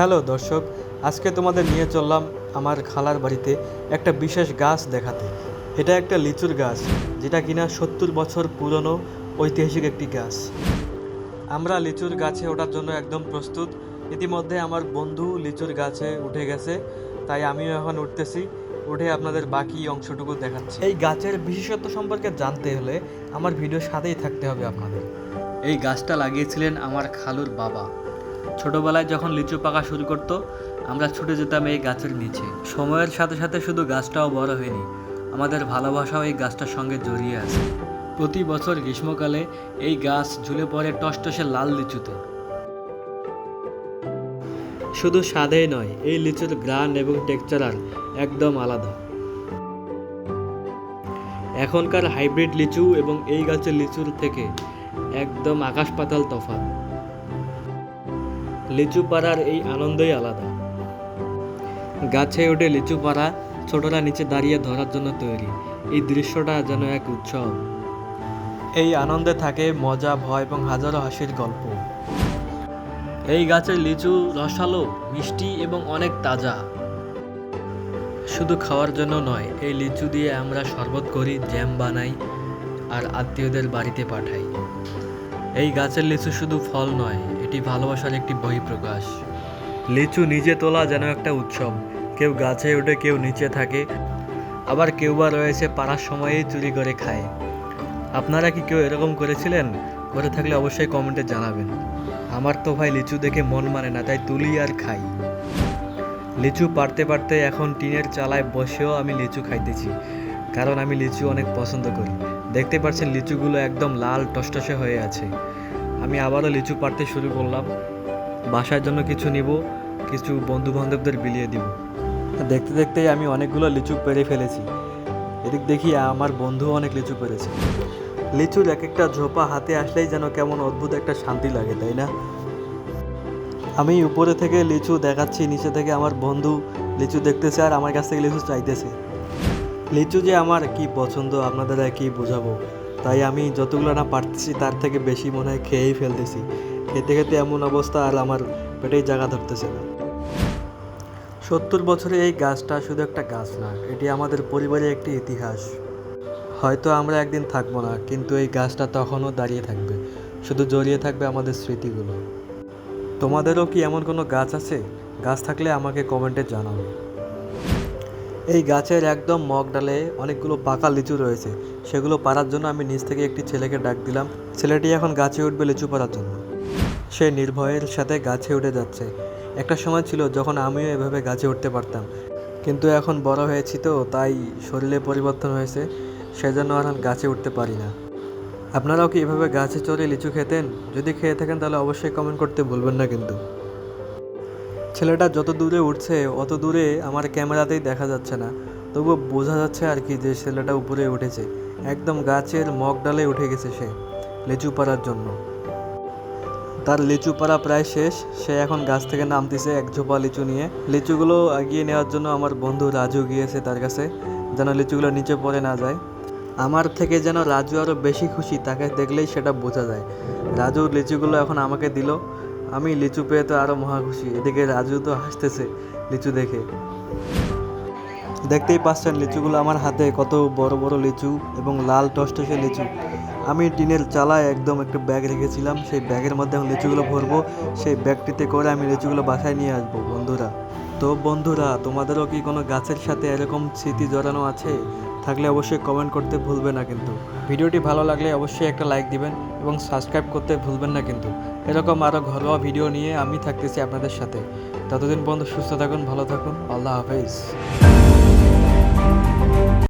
Hello দর্শক, আজকে তোমাদের নিয়ে চললাম আমার খালার বাড়িতে একটা বিশেষ গাছ দেখাতে। এটা একটা লিচুর গাছ, যেটা কিনা সত্তর বছর পুরনো ঐতিহাসিক একটি গাছ। আমরা লিচুর গাছে ওঠার জন্য একদম প্রস্তুত। ইতিমধ্যে আমার বন্ধু লিচুর গাছে উঠে গেছে, তাই আমিও এখন উঠতেছি। উঠে আপনাদের বাকি অংশটুকু দেখাচ্ছি। এই গাছের বিশেষত্ব সম্পর্কে জানতে হলে আমার ভিডিওর সাথেই থাকতে হবে আপনাদের। এই গাছটা লাগিয়েছিলেন আমার খালুর বাবা। ছোটবেলায় যখন লিচু পাকা শুরু করতো, আমরা ছুটে যেতাম এই গাছের নিচে। সময়ের সাথে সাথে শুধু গাছটাও বড় হয়নি, আমাদের ভালোবাসাও এই গাছটার সঙ্গে জড়িয়ে আছে। প্রতি বছর গ্রীষ্মকালে এই গাছ ঝুলে পড়ে টসটসে লাল লিচুতে। শুধু স্বাদেই নয়, এই লিচুর গ্রান এবং টেক্সচারাল একদম আলাদা। এখনকার হাইব্রিড লিচু এবং এই গাছের লিচুর থেকে একদম আকাশ পাতাল তফাৎ। লিচু পাড়ার এই আনন্দই আলাদা। গাছে ওঠে লিচু পাড়া ছোটরা নিচে দাঁড়িয়ে ধরার জন্য তৈরি। এই দৃশ্যটা যেন এক উৎসব। এই আনন্দে থাকে মজা, ভয় এবং হাজারো হাসির গল্প। এই গাছের লিচু রসালো, মিষ্টি এবং অনেক তাজা। শুধু খাওয়ার জন্য নয়, এই লিচু দিয়ে আমরা শরবত করি, জ্যাম বানাই আর আত্মীয়দের বাড়িতে পাঠাই। এই গাছের লিচু শুধু ফল নয় এটি ভালোবাসার একটি বহিঃপ্রকাশ। লিচু নিজে তোলা যেন একটা উৎসব। কেউ গাছে উঠে কেউ নিচে থাকে। আবার কেউ বা রয়েছে, পাড়ার সময়েই চুরি করে খায়। আপনারা কি কেউ এরকম করেছিলেন? করে থাকলে অবশ্যই কমেন্টে জানাবেন। আমার তো ভাই লিচু দেখে মন মানে না, তাই তুলি আর খাই। লিচু পারতে পারতে এখন টিনের চালায় বসেও আমি লিচু খাইতেছি। কারণ আমি লিচু অনেক পছন্দ করি। দেখতে পাচ্ছেন লিচুগুলো একদম লাল টসটসে হয়ে আছে। আমি আবারও লিচু পাড়তে শুরু করলাম। বাসার জন্য কিছু নিব, কিছু বন্ধু বান্ধবদের বিলিয়ে দিব। দেখতে দেখতেই আমি অনেকগুলো লিচু পেরে ফেলেছি। এদিক দেখি আমার বন্ধু অনেক লিচু পেরেছে লিচুর এক একটা ঝোপা হাতে আসলেই যেন কেমন অদ্ভুত একটা শান্তি লাগে, তাই না? আমি উপরে থেকে লিচু দেখাচ্ছি, নিচে থেকে আমার বন্ধু লিচু দেখতেছে আর আমার কাছ থেকে লিচু চাইতেছে। লিচু যে আমার কি পছন্দ, আপনাদের কি বোঝাবো? তাই আমি যতগুলো না পারতেছি, তার থেকে বেশি মনে হয় খেয়েই ফেলতেছি। খেতে খেতে এমন অবস্থা আর আমার পেটেই জায়গা ধরতেছে না। সত্তর বছরে এই গাছটা শুধু একটা গাছ না, এটি আমাদের পরিবারের একটি ইতিহাস। হয়তো আমরা একদিন থাকব না, কিন্তু এই গাছটা তখনও দাঁড়িয়ে থাকবে, শুধু জড়িয়ে থাকবে আমাদের স্মৃতিগুলো। তোমাদেরও কি এমন কোনো গাছ আছে? গাছ থাকলে আমাকে কমেন্টে জানাও। এই গাছের একদম মগ ডালে অনেকগুলো পাকা লিচু রয়েছে। সেগুলো পাড়ার জন্য আমি নিচ থেকে একটি ছেলেকে ডাক দিলাম। ছেলেটি এখন গাছে উঠবে লিচু পাড়ার জন্য। সে নির্ভয়ের সাথে গাছে উঠে যাচ্ছে। একটা সময় ছিল যখন আমিও এভাবে গাছে উঠতে পারতাম। কিন্তু এখন বড় হয়েছি তো, তাই শরীরে পরিবর্তন হয়েছে। সেজন্য আর গাছে উঠতে পারি না। আপনারাও কি এভাবে গাছে চড়ে লিচু খেতেন? যদি খেয়ে থাকেন তাহলে অবশ্যই কমেন্ট করতে ভুলবেন না কিন্তু। ছেলেটা যত দূরে উঠছে, অত দূরে আমার ক্যামেরাতেই দেখা যাচ্ছে না। তবুও বোঝা যাচ্ছে আর কি যে ছেলেটা উপরে উঠেছে। একদম গাছের মগ ডালে উঠে গেছে সে লিচু পাড়ার জন্য। তার লিচু পাড়া প্রায় শেষ। সে এখন গাছ থেকে নামতেছে এক ঝোপা লিচু নিয়ে। লিচুগুলো এগিয়ে নেওয়ার জন্য আমার বন্ধু রাজু গিয়েছে তার কাছে, যেন লিচুগুলো নিচে পড়ে না যায়। আমার থেকে যেন রাজু আরও বেশি খুশি, তাকে দেখলেই সেটা বোঝা যায়। রাজু লিচুগুলো এখন আমাকে দিল। আমি লিচু পেয়ে তো আরও মহা খুশি। এদিকে রাজু তো হাসতেছে লিচু দেখে। দেখতেই পাচ্ছেন লিচুগুলো আমার হাতে, কত বড় বড় লিচু এবং লাল টসটসে লিচু। আমি টিনের চালায় একদম একটা ব্যাগ রেখেছিলাম, সেই ব্যাগের মধ্যে আমি লিচুগুলো ভরবো, সেই ব্যাগটিতে করে আমি লিচুগুলো বাসায় নিয়ে আসব, বন্ধুরা। তো বন্ধুরা, তোমাদেরও কি কোনো গাছের সাথে এরকম স্মৃতি জড়ানো আছে? থাকলে অবশ্যই কমেন্ট করতে ভুলবেন না কিন্তু। ভিডিওটি ভালো লাগলে অবশ্যই একটা লাইক দিবেন এবং সাবস্ক্রাইব করতে ভুলবেন না কিন্তু। এরকম আরও ঘরোয়া ভিডিও নিয়ে আমি থাকতেছি আপনাদের সাথে। ততদিন পর্যন্ত সুস্থ থাকুন, ভালো থাকুন, আল্লাহ হাফেজ।